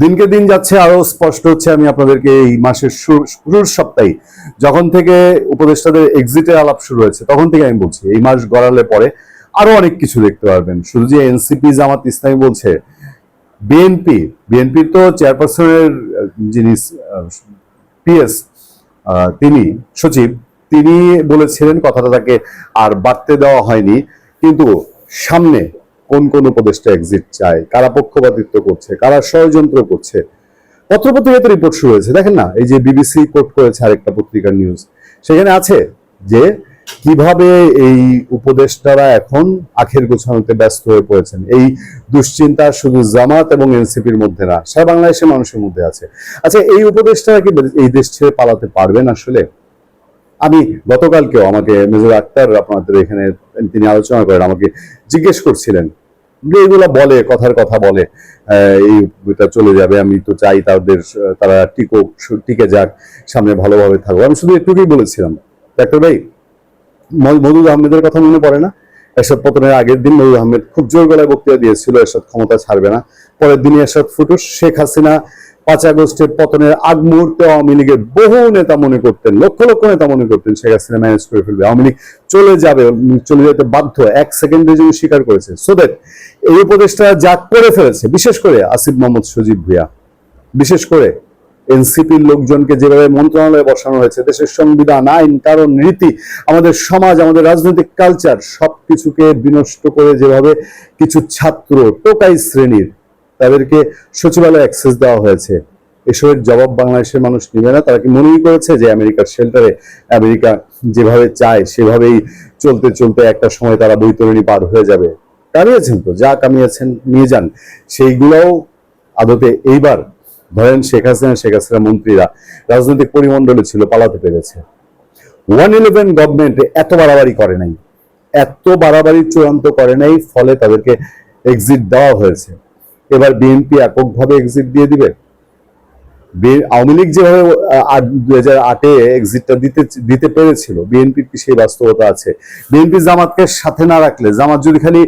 দিনকে দিন যাচ্ছে আরও স্পষ্ট হচ্ছে। আমি আপনাদেরকে এই মাসের শুরু- শুরুর সপ্তাহে যখন থেকে উপদেষ্টাদের এক্সিটের আলাপ শুরু হয়েছে, তখন থেকে আমি বলছি, এই মাস গড়ালে পরে আরও অনেক কিছু দেখতে পারবেন। শুধু যে এনসিপি জামাত ইসলামী বলছে বিএনপি বিএনপির তো চেয়ারপারসনের যিনি পিএস তিনি, সচিব, তিনি বলেছিলেন কথাটা তাকে আর বাড়তে দেওয়া হয়নি। কিন্তু সামনে কোন কোন উপদেষ্টা এক্সিট চায়, কারা পক্ষপাতিত্ব করছে, কারা ষড়যন্ত্র করছে। পত্রপত্রিকাতে রিপোর্ট শুরু হয়েছে। দেখেন না, এই যে বিবিসি কোট করেছে আরেকটা পত্রিকার নিউজ সেখানে আছে যে কীভাবে এই উপদেষ্টারা এখন আখের গোছানোতে ব্যস্ত হয়ে পড়েছেন। এই দুশ্চিন্তা শুধু জামাত এবং এনসিপির মধ্যে না, সারা বাংলাদেশের মানুষের মধ্যে আছে। আচ্ছা এই উপদেষ্টারা কি এই দেশ ছেড়ে পালাতে পারবেন আসলে? আমি গতকালকেও আমাকে মেজর আক্তার আপনাদের এখানে তিনি আলোচনা করেন আমাকে জিজ্ঞেস করছিলেন। যে বলে কথার কথা বলে আহ, এই এটা চলে যাবে আমি তো চাই তাদের তারা টিকো টিকে যাক সামনে ভালোভাবে থাকব আমি শুধু একটুকুই বলেছিলাম ডাক্তার ভাই ম- মদুদ আহমেদের কথা মনে পড়ে না? এরশাদ পতনের আগের দিন মদুদ আহমেদ খুব জোর গলায় বক্তৃতা দিয়েছিল এরশাদ ক্ষমতা ছাড়বে না। পরের দিনই এরশাদ ফুটুস শেখ হাসিনা পাঁচ আগস্টের পতনের আগ মুহূর্তে আওয়ামী লীগের বহু নেতা মনে করতেন, লক্ষ লক্ষ নেতা মনে করতেন শেখ হাসিনা ম্যানেজ করে ফেলবে। আওয়ামী লীগ চলে যাবে চলে যেতে বাধ্য এক সেকেন্ডের জন্য স্বীকার করেছে। সো দ্যাট এই উপদেশটা যা করে ফেলেছে, বিশেষ করে আসিফ মোহাম্মদ সজীব ভুইয়া, বিশেষ করে এনসিপির লোকজনকে যেভাবে মন্ত্রণালয়ে বসানো হয়েছে, দেশের সংবিধান, আইন, কারণ রীতি আমাদের সমাজ, আমাদের রাজনৈতিক কালচার সব কিছুকে বিনষ্ট করে যেভাবে কিছু ছাত্র, টোকাই শ্রেণির তাদেরকে সচিবালয়ে অ্যাক্সেস দেওয়া হয়েছে। এসবের জবাব বাংলাদেশের মানুষ নেবে না। তারা কি মনেই করেছে যে আমেরিকার শেল্টারে আমেরিকা যেভাবে চায়, সেভাবেই চলতে চলতে একটা সময় তারা বৈতরণী পার হয়ে যাবে? কামিয়েছেন তো, যা কামিয়েছেন, নিয়ে যান। সেইগুলোও আদতে এইবার ধরেন শেখ হাসিনা শেখ হাসিনা মন্ত্রীরা রাজনৈতিক পরিমণ্ডলে ছিল, পালাতে পেরেছে। ওয়ান ইলেভেন গভর্নমেন্ট এত বাড়াবাড়ি করে নাই। এত বাড়াবাড়ি চূড়ান্ত করে নাই, ফলে তাদেরকে এক্সিট দেওয়া হয়েছে। এবার বিএনপি এককভাবে এক্সিট দিয়ে দিবে? আওয়ামী লীগ যেভাবে দুই হাজার আটে এক্সিটটা দিতে দিতে পেরেছিল, বিএনপির কি সেই বাস্তবতা আছে? বিএনপি জামাতকে সাথে না রাখলে, জামাত যদি খালি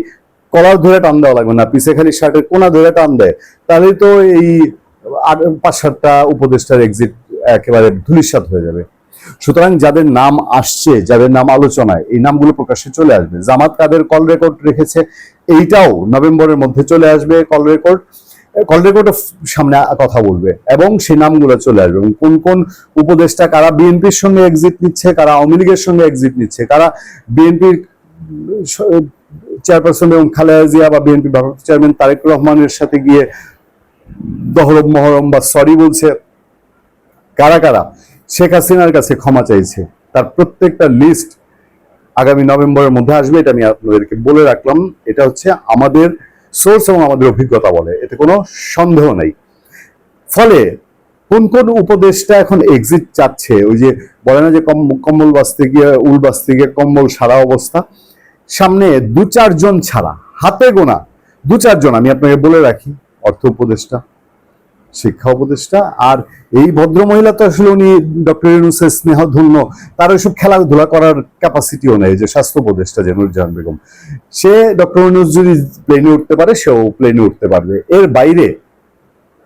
কলার ধরে টান দেওয়া লাগবে না, পিছে খালি শার্টের কোনা ধরে টান দেয় তাহলে তো এই পাঁচ সাতটা উপদেষ্টার এক্সিট একেবারে ধুলিসাৎ হয়ে যাবে। সুতরাং যাদের নাম আসছে, যাদের নাম আলোচনায়, এই নামগুলো প্রকাশ্যে চলে আসবে। জামাত কাদের কল রেকর্ড রেখেছে, এইটাও নভেম্বরের মধ্যে চলে আসবে কল রেকর্ড কল রেকর্ডও সামনে কথা বলবে এবং সেই নামগুলো চলে আসবে। কোন কোন উপদেষ্টা কারা বিএনপির সঙ্গে এক্সিট নিচ্ছে, কারা আওয়ামী লীগের সঙ্গে এক্সিট নিচ্ছে, কারা বিএনপির চেয়ারপারসন এবং খালেদা জিয়া বা বিএনপি ভারপ্রাপ্ত চেয়ারম্যান তারেক রহমানের সাথে গিয়ে দহরম মহরম বা সরি বলছে, কারা কারা? শেখ হাসিনার কাছে ক্ষমা চাইছে। তার প্রত্যেকটা লিস্ট আগামী নভেম্বরের মধ্যে আসবে, এটা আমি আপনাদেরকে বলে রাখলাম। এটা হচ্ছে আমাদের সোর্স এবং আমাদের অভিজ্ঞতা বলে, এতে কোনো সন্দেহ নেই। ফলে কোন কোন উপদেশটা এখন এক্সিট চাচ্ছে? ওই যে বলে না যে কম- কম্বল বাঁচতে গিয়ে, উল বাঁচতে গিয়ে কম্বল সারা অবস্থা। সামনে দু চারজন ছাড়া, হাতে গোনা দু চারজন আমি আপনাকে বলে রাখি, অর্থ উপদেষ্টা। শিক্ষা উপদেষ্টা। আর এই ভদ্র মহিলা তো আসলে উনি ডক্টর ইউনুসের স্নেহ ধন্য তার ওইসব খেলাধুলা করার ক্যাপাসিটিও নেই, যে স্বাস্থ্য উপদেষ্টা যে নুরজাহান বেগম। সে ডক্টর ইউনুস যদি প্লেনে উঠতে পারে, সেও প্লেনে উঠতে পারবে। এর বাইরে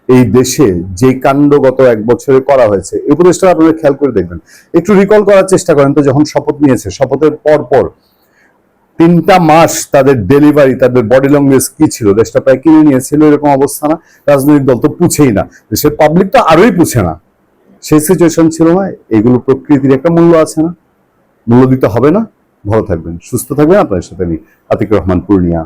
এই দেশে যে কাণ্ড গত এক বছরে করা হয়েছে, এই উপদেশটা আপনারা খেয়াল করে দেখবেন। একটু রিকল করার চেষ্টা করেন তো, যখন শপথ নিয়েছে, শপথের পর পর তিনটা মাস তাদের ডেলিভারি তাদের বডি ল্যাঙ্গুয়েজ কি ছিল? দেশটা প্রায় কিনে নিয়েছিল, এরকম অবস্থা না? রাজনৈতিক দল তো পুছেই না। সে পাবলিক তো আরোই পুছে না। সেই সিচুয়েশন ছিল না, এগুলো প্রকৃতির একটা মূল্য আছে না। মূল্য দিতে হবে না। ভালো থাকবেন, সুস্থ থাকবেন। আপনাদের সাথে আমি আতিক রহমান পূর্ণিয়া।